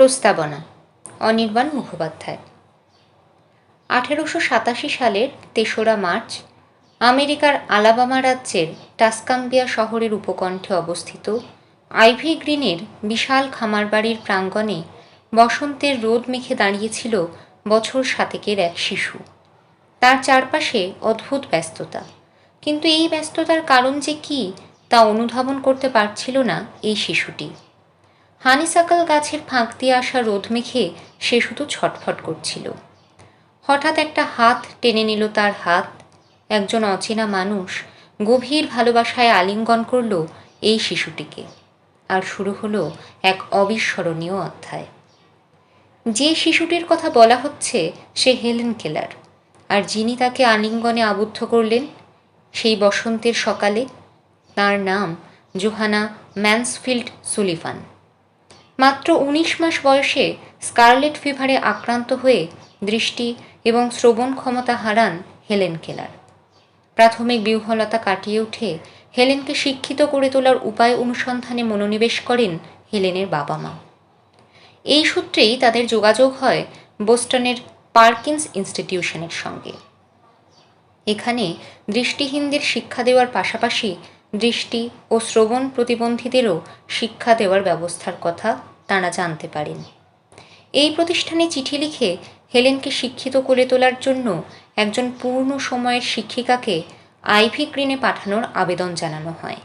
প্রস্তাবনা, অনির্বাণ মুখোপাধ্যায়। আঠেরোশো সাতাশি সালের তেসরা মার্চ, আমেরিকার আলাবামা রাজ্যের টাস্কাম্বিয়া শহরের উপকণ্ঠে অবস্থিত আইভি গ্রিনের বিশাল খামারবাড়ির প্রাঙ্গণে বসন্তের রোদ মেখে দাঁড়িয়েছিল বছর সাতেকের এক শিশু। তার চারপাশে অদ্ভুত ব্যস্ততা। কিন্তু এই ব্যস্ততার কারণ যে কী, তা অনুধাবন করতে পারছিল না এই শিশুটি। হানিসাকাল গাছের ফাঁক দিয়ে আসা রোদ মেখে সে শুধু ছটফট করছিল। হঠাৎ একটা হাত টেনে নিল তার হাত। একজন অচেনা মানুষ গভীর ভালোবাসায় আলিঙ্গন করল এই শিশুটিকে। আর শুরু হলো এক অবিস্মরণীয় অধ্যায়। যে শিশুটির কথা বলা হচ্ছে সে হেলেন কেলার। আর যিনি তাকে আলিঙ্গনে আবদ্ধ করলেন সেই বসন্তের সকালে তার নাম জোহানা ম্যান্সফিল্ড সুলিভান মাত্র উনিশ মাস বয়সে স্কারলেট ফিভারে আক্রান্ত হয়ে দৃষ্টি এবং শ্রবণ ক্ষমতা হারান হেলেন কেলার। প্রাথমিক বিহ্বলতা কাটিয়ে উঠে হেলেনকে শিক্ষিত করে তোলার উপায় অনুসন্ধানে মনোনিবেশ করেন হেলেনের বাবা মা। এই সূত্রেই তাদের যোগাযোগ হয় বোস্টনের পার্কিন্স ইনস্টিটিউশনের সঙ্গে। এখানে দৃষ্টিহীনদের শিক্ষা দেওয়ার পাশাপাশি দৃষ্টি ও শ্রবণ প্রতিবন্ধীদেরও শিক্ষা দেওয়ার ব্যবস্থার কথা তাঁরা জানতে পারেন। এই প্রতিষ্ঠানে চিঠি লিখে হেলেনকে শিক্ষিত করে তোলার জন্য একজন পূর্ণ সময়ের শিক্ষিকাকে আইভি গ্রিনে পাঠানোর আবেদন জানানো হয়।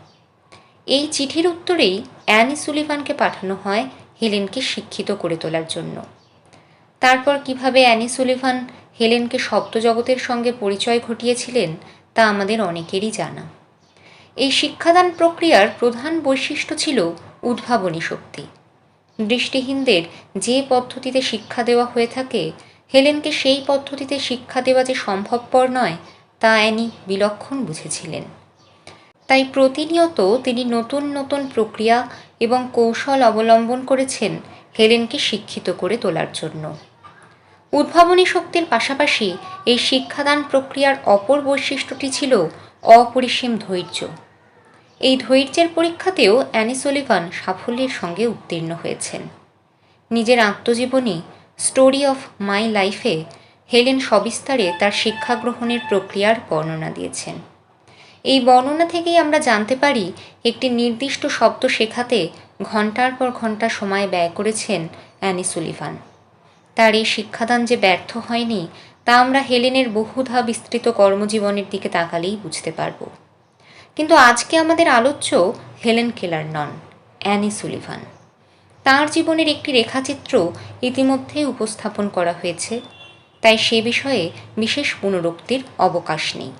এই চিঠির উত্তরেই অ্যানি সুলিভানকে পাঠানো হয় হেলেনকে শিক্ষিত করে তোলার জন্য। তারপর কীভাবে অ্যানি সুলিভান হেলেনকে শব্দজগতের সঙ্গে পরিচয় ঘটিয়েছিলেন তা আমাদের অনেকেরই জানা। এই শিক্ষাদান প্রক্রিয়ার প্রধান বৈশিষ্ট্য ছিল উদ্ভাবনী শক্তি। দৃষ্টিহীনদের যে পদ্ধতিতে শিক্ষা দেওয়া হয়ে থাকে, হেলেনকে সেই পদ্ধতিতে শিক্ষা দেওয়া যে সম্ভবপর নয়, তা অ্যানি বিলক্ষণ বুঝেছিলেন। তাই প্রতিনিয়ত তিনি নতুন নতুন প্রক্রিয়া এবং কৌশল অবলম্বন করেছেন হেলেনকে শিক্ষিত করে তোলার জন্য। উদ্ভাবনী শক্তির পাশাপাশি এই শিক্ষাদান প্রক্রিয়ার অপর বৈশিষ্ট্যটি ছিল অপরিসীম ধৈর্য। এই ধৈর্যের পরীক্ষাতেও অ্যানি সলিভান সাফল্যের সঙ্গে উত্তীর্ণ হয়েছেন। নিজের আত্মজীবনী স্টোরি অফ মাই লাইফে হেলেন সবিস্তারে তার শিক্ষা গ্রহণের প্রক্রিয়ার বর্ণনা দিয়েছেন। এই বর্ণনা থেকেই আমরা জানতে পারি, একটি নির্দিষ্ট শব্দ শেখাতে ঘণ্টার পর ঘণ্টা সময় ব্যয় করেছেন অ্যানি সুলিভান তার এই শিক্ষাদান যে ব্যর্থ হয়নি, তা আমরা হেলেনের বহুধা বিস্তৃত কর্মজীবনের দিকে তাকালেই বুঝতে পারব। কিন্তু আজকে আমাদের আলোচ্য হেলেন কেলার নন, অ্যানি সুলিভান। তাঁর জীবনের একটি রেখাচিত্র ইতিমধ্যে উপস্থাপন করা হয়েছে, তাই সে বিষয়ে বিশেষ পুনরুক্তির অবকাশ নেই।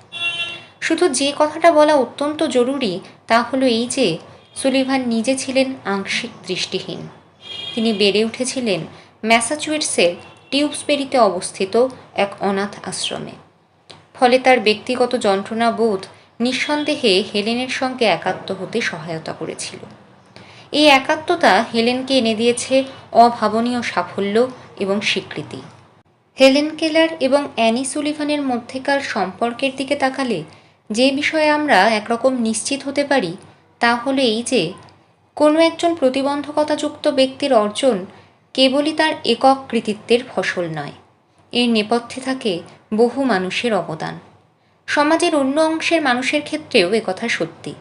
শুধু যে কথাটা বলা অত্যন্ত জরুরি তা হলো এই যে, সুলিভান নিজে ছিলেন আংশিক দৃষ্টিহীন। তিনি বেড়ে উঠেছিলেন ম্যাসাচুয়েটসের টিউবসবেরিতে অবস্থিত এক অনাথ আশ্রমে। ফলে তার ব্যক্তিগত যন্ত্রণা বোধ নিঃসন্দেহে হেলেনের সঙ্গে একাত্ম হতে সহায়তা করেছিল। এই একাত্মতা হেলেনকে এনে দিয়েছে অভাবনীয় সাফল্য এবং স্বীকৃতি। হেলেন কেলার এবং অ্যানি সুলিভানের মধ্যেকার সম্পর্কের দিকে তাকালে যে বিষয়ে আমরা একরকম নিশ্চিত হতে পারি তা হলো এই যে, কোনো একজন প্রতিবন্ধকতাযুক্ত ব্যক্তির অর্জন কেবলই তার একক কৃতিত্বের ফসল নয়। এর নেপথ্যে থাকে বহু মানুষের অবদান। সমাজের অন্য অংশের মানুষের ক্ষেত্রেও একথা সত্যি।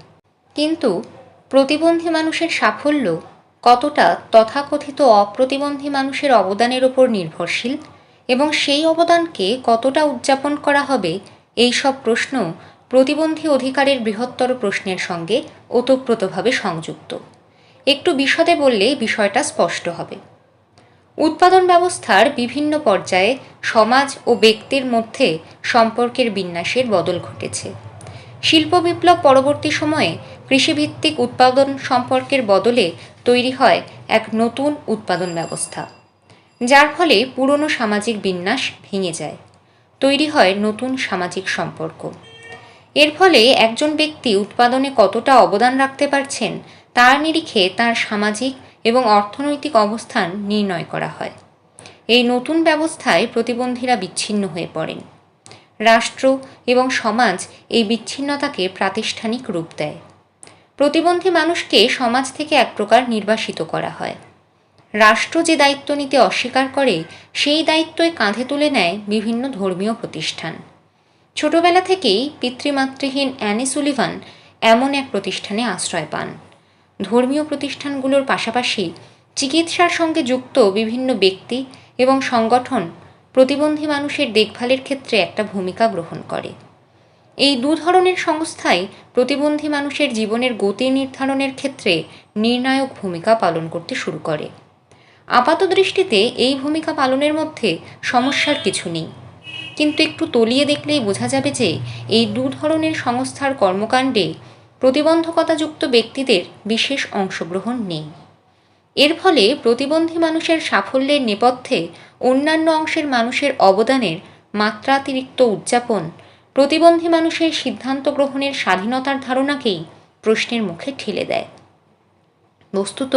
কিন্তু প্রতিবন্ধী মানুষের সাফল্য কতটা তথাকথিত অপ্রতিবন্ধী মানুষের অবদানের ওপর নির্ভরশীল এবং সেই অবদানকে কতটা উদযাপন করা হবে, এই সব প্রশ্ন প্রতিবন্ধী অধিকারের বৃহত্তর প্রশ্নের সঙ্গে ওতপ্রোতভাবে সংযুক্ত। একটু বিশদে বললে বিষয়টা স্পষ্ট হবে। উৎপাদন ব্যবস্থার বিভিন্ন পর্যায়ে সমাজ ও ব্যক্তির মধ্যে সম্পর্কের বিন্যাসের বদল ঘটেছে। শিল্প বিপ্লব পরবর্তী সময়ে কৃষিভিত্তিক উৎপাদন সম্পর্কের বদলে তৈরি হয় এক নতুন উৎপাদন ব্যবস্থা, যার ফলে পুরনো সামাজিক বিন্যাস ভেঙে যায়। তৈরি হয় নতুন সামাজিক সম্পর্ক। এর ফলে একজন ব্যক্তি উৎপাদনে কতটা অবদান রাখতে পারছেন, তার নিরিখে তার সামাজিক এবং অর্থনৈতিক অবস্থান নির্ণয় করা হয়। এই নতুন ব্যবস্থায় প্রতিবন্ধীরা বিচ্ছিন্ন হয়ে পড়েন। রাষ্ট্র এবং সমাজ এই বিচ্ছিন্নতাকে প্রাতিষ্ঠানিক রূপ দেয়। প্রতিবন্ধী মানুষকে সমাজ থেকে এক প্রকার নির্বাসিত করা হয়। রাষ্ট্র যে দায়িত্ব নিতে অস্বীকার করে, সেই দায়িত্বই কাঁধে তুলে নেয় বিভিন্ন ধর্মীয় প্রতিষ্ঠান। ছোটবেলা থেকেই পিতৃমাতৃহীন অ্যানি সুলিভান এমন এক প্রতিষ্ঠানে আশ্রয় পান। ধর্মীয় প্রতিষ্ঠানগুলোর পাশাপাশি চিকিৎসার সঙ্গে যুক্ত বিভিন্ন ব্যক্তি এবং সংগঠন প্রতিবন্ধী মানুষের দেখভালের ক্ষেত্রে একটা ভূমিকা গ্রহণ করে। এই দু ধরনের সংস্থাই প্রতিবন্ধী মানুষের জীবনের গতি নির্ধারণের ক্ষেত্রে নির্ণায়ক ভূমিকা পালন করতে শুরু করে। আপাত দৃষ্টিতে এই ভূমিকা পালনের মধ্যে সমস্যার কিছু নেই। কিন্তু একটু তলিয়ে দেখলেই বোঝা যাবে যে এই দু ধরনের সংস্থার কর্মকাণ্ডে প্রতিবন্ধকতাযুক্ত ব্যক্তিদের বিশেষ অংশগ্রহণ নেই। এর ফলে প্রতিবন্ধী মানুষের সাফল্যের নেপথ্যে অন্যান্য অংশের মানুষের অবদানের মাত্রাতিরিক্ত উদযাপন প্রতিবন্ধী মানুষের সিদ্ধান্ত গ্রহণের স্বাধীনতার ধারণাকেই প্রশ্নের মুখে ঠেলে দেয়। বস্তুত,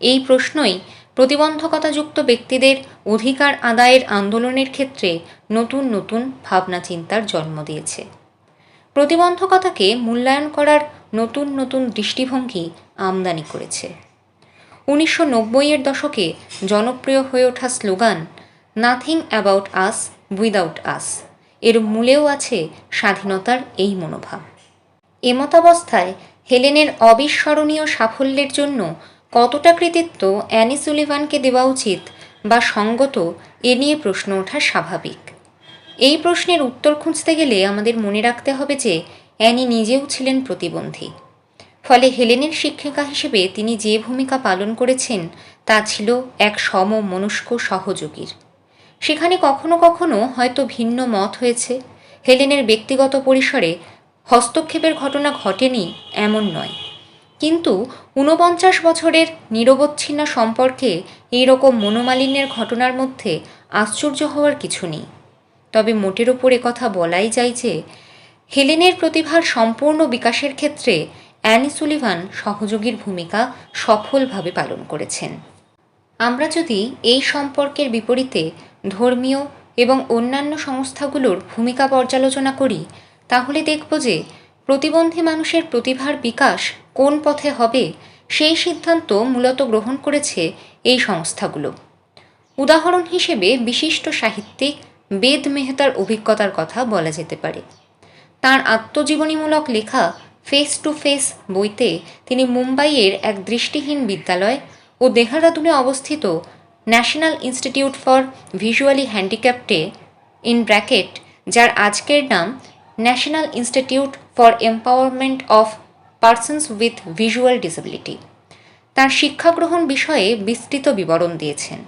এই প্রশ্নই প্রতিবন্ধকতাযুক্ত ব্যক্তিদের অধিকার আদায়ের আন্দোলনের ক্ষেত্রে নতুন নতুন ভাবনা চিন্তার জন্ম দিয়েছে। প্রতিবন্ধকতাকে মূল্যায়ন করার নতুন নতুন দৃষ্টিভঙ্গি আমদানি করেছে। উনিশশো নব্বইয়ের দশকে জনপ্রিয় হয়ে ওঠা slogan nothing about us without us এর মূলেও আছে স্বাধীনতার এই মনোভাব। এমতাবস্থায় হেলেনের অবিস্মরণীয় সাফল্যের জন্য কতটা কৃতিত্ব অ্যানি সুলিভানকে দেওয়া উচিত বা সঙ্গত এ নিয়ে প্রশ্ন ওঠা স্বাভাবিক। এই প্রশ্নের উত্তর খুঁজতে গেলে আমাদের মনে রাখতে হবে যে, অ্যানি নিজেও ছিলেন প্রতিবন্ধী। ফলে হেলেনের শিক্ষিকা হিসেবে তিনি যে ভূমিকা পালন করেছেন, তা ছিল এক সম মনস্ক সহযোগীর। সেখানে কখনো কখনো হয়তো ভিন্ন মত হয়েছে। হেলেনের ব্যক্তিগত পরিসরে হস্তক্ষেপের ঘটনা ঘটেনি এমন নয়। কিন্তু ঊনপঞ্চাশ বছরের নিরবচ্ছিন্ন সম্পর্কে এই রকম মনোমালিন্যের ঘটনার মধ্যে আশ্চর্য হওয়ার কিছু নেই। তবে মোটের ওপর কথা বলাই যায় যে, হেলেনের প্রতিভার সম্পূর্ণ বিকাশের ক্ষেত্রে অ্যানি সুলিভান সহযোগীর ভূমিকা সফলভাবে পালন করেছেন। আমরা যদি এই সম্পর্কের বিপরীতে ধর্মীয় এবং অন্যান্য সংস্থাগুলোর ভূমিকা পর্যালোচনা করি, তাহলে দেখব যে প্রতিবন্ধী মানুষের প্রতিভার বিকাশ কোন পথে হবে সেই সিদ্ধান্ত মূলত গ্রহণ করেছে এই সংস্থাগুলো। উদাহরণ হিসেবে বিশিষ্ট সাহিত্যিক বেদ মেহতার অভিজ্ঞতার কথা বলা যেতে পারে। তার আত্মজীবনীমূলক লেখা ফেস টু ফেস বইতে তিনি মুম্বাইয়ের এক দৃষ্টিহীন বিদ্যালয় ও দেহরাদুনে অবস্থিত ন্যাশনাল ইনস্টিটিউট ফর ভিজুয়ালি হ্যান্ডিক্যাপ্টে ইন ব্র্যাকেট, যার আজকের নাম national institute for empowerment of persons with visual disability তার শিক্ষা গ্রহণ বিষয়ে বিস্তৃত বিবরণ দিয়েছেন।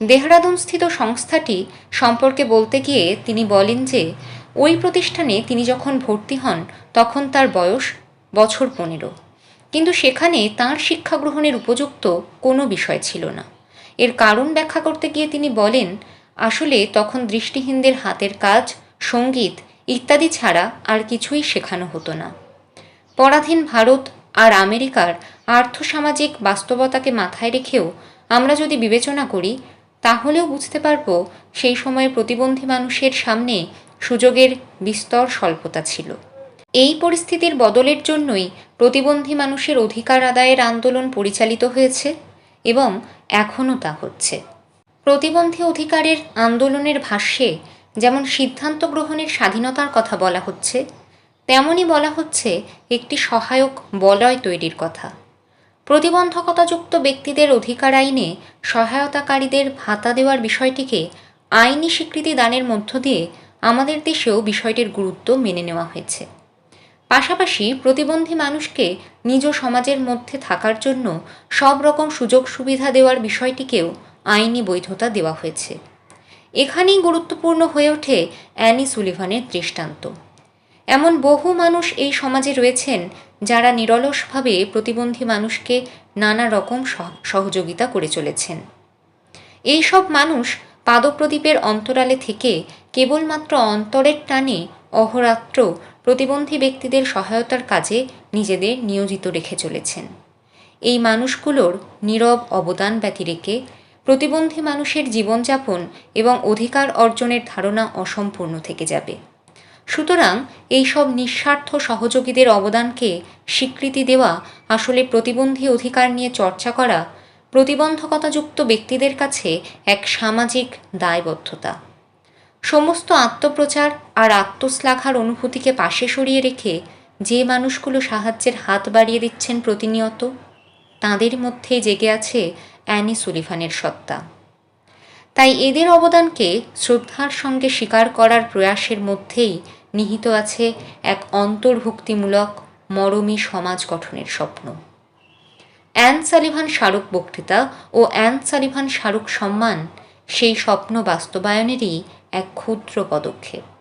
দেহরাদুনস্থিত সংস্থাটি সম্পর্কে বলতে গিয়ে তিনি বলেন যে, ওই প্রতিষ্ঠানে তিনি যখন ভর্তি হন, তখন তার বয়স বছর পনেরো। কিন্তু সেখানে তার শিক্ষা গ্রহণের উপযুক্ত কোনো বিষয় ছিল না। এর কারণ ব্যাখ্যা করতে গিয়ে তিনি বলেন, আসলে তখন দৃষ্টিহীনদের হাতের কাজ, সংগীত ইত্যাদি ছাড়া আর কিছুই শেখানো হতো না। পরাধীন ভারত আর আমেরিকার আর্থসামাজিক বাস্তবতাকে মাথায় রেখেও আমরা যদি বিবেচনা করি তাহলেও বুঝতে পারব সেই সময়ে প্রতিবন্ধী মানুষের সামনে সুযোগের বিস্তর স্বল্পতা ছিল। এই পরিস্থিতির বদলের জন্যই প্রতিবন্ধী মানুষের অধিকার আদায়ের আন্দোলন পরিচালিত হয়েছে এবং এখনও তা হচ্ছে। প্রতিবন্ধী অধিকারের আন্দোলনের ভাষ্যে যেমন সিদ্ধান্ত গ্রহণের স্বাধীনতার কথা বলা হচ্ছে, তেমনই বলা হচ্ছে একটি সহায়ক বলয় তৈরির কথা। প্রতিবন্ধকতাযুক্ত ব্যক্তিদের অধিকার আইনে সহায়তাকারীদের ভাতা দেওয়ার বিষয়টিকে আইনি স্বীকৃতি দানের মধ্য দিয়ে আমাদের দেশেও বিষয়টির গুরুত্ব মেনে নেওয়া হয়েছে। পাশাপাশি প্রতিবন্ধী মানুষকে নিজ সমাজের মধ্যে থাকার জন্য সব রকম সুযোগ সুবিধা দেওয়ার বিষয়টিকেও আইনি বৈধতা দেওয়া হয়েছে। এখানেই গুরুত্বপূর্ণ হয়ে ওঠে অ্যানি সুলিভানের দৃষ্টান্ত। এমন বহু মানুষ এই সমাজে রয়েছেন যারা নিরলসভাবে প্রতিবন্ধী মানুষকে নানা রকম সহযোগিতা করে চলেছেন। এই সব মানুষ পাদপ্রদীপের অন্তরালে থেকে কেবলমাত্র অন্তরের টানে অহরাত্র প্রতিবন্ধী ব্যক্তিদের সহায়তার কাজে নিজেদের নিয়োজিত রেখে চলেছেন। এই মানুষগুলোর নীরব অবদান ব্যতিরেকে প্রতিবন্ধী মানুষের জীবনযাপন এবং অধিকার অর্জনের ধারণা অসম্পূর্ণ থেকে যাবে। সুতরাং এই সব নিঃস্বার্থ সহযোগীদের অবদানকে স্বীকৃতি দেওয়া আসলে প্রতিবন্ধী অধিকার নিয়ে চর্চা করা প্রতিবন্ধকতাযুক্ত ব্যক্তিদের কাছে এক সামাজিক দায়বদ্ধতা। সমস্ত আত্মপ্রচার আর আত্মশ্লাঘার অনুভূতিকে পাশে সরিয়ে রেখে যে মানুষগুলো সাহায্যের হাত বাড়িয়ে দিচ্ছেন প্রতিনিয়ত, তাঁদের মধ্যে জেগে আছে অ্যানি সুলিভানের সত্তা। তাই এদের অবদানকে শ্রদ্ধার সঙ্গে স্বীকার করার প্রয়াসের মধ্যেই নিহিত আছে এক অন্তর্ভুক্তিমূলক মরমী সমাজ গঠনের স্বপ্ন। অ্যান সালিভান স্মারক বক্তৃতা ও অ্যান সালিভান স্মারক সম্মান সেই স্বপ্ন বাস্তবায়নেরই এক ক্ষুদ্র পদক্ষেপ।